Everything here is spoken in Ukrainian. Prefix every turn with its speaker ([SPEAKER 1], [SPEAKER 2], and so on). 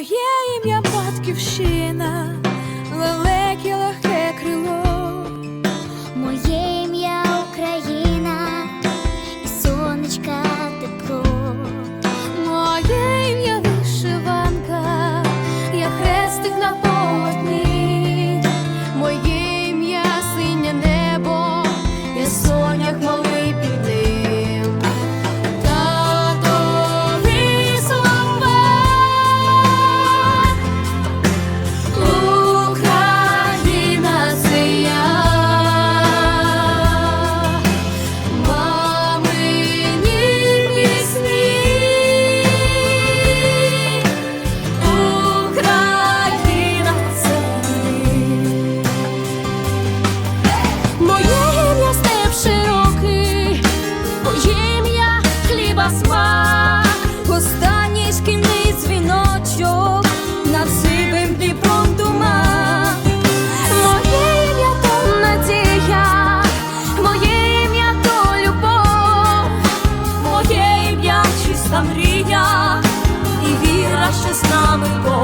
[SPEAKER 1] Yeah. останній шкільний дзвіночок над сивим Дніпром дума. Моє ім'я надія, моє любов, моє ім'я чиста мрія, і віра, що з нами Бог.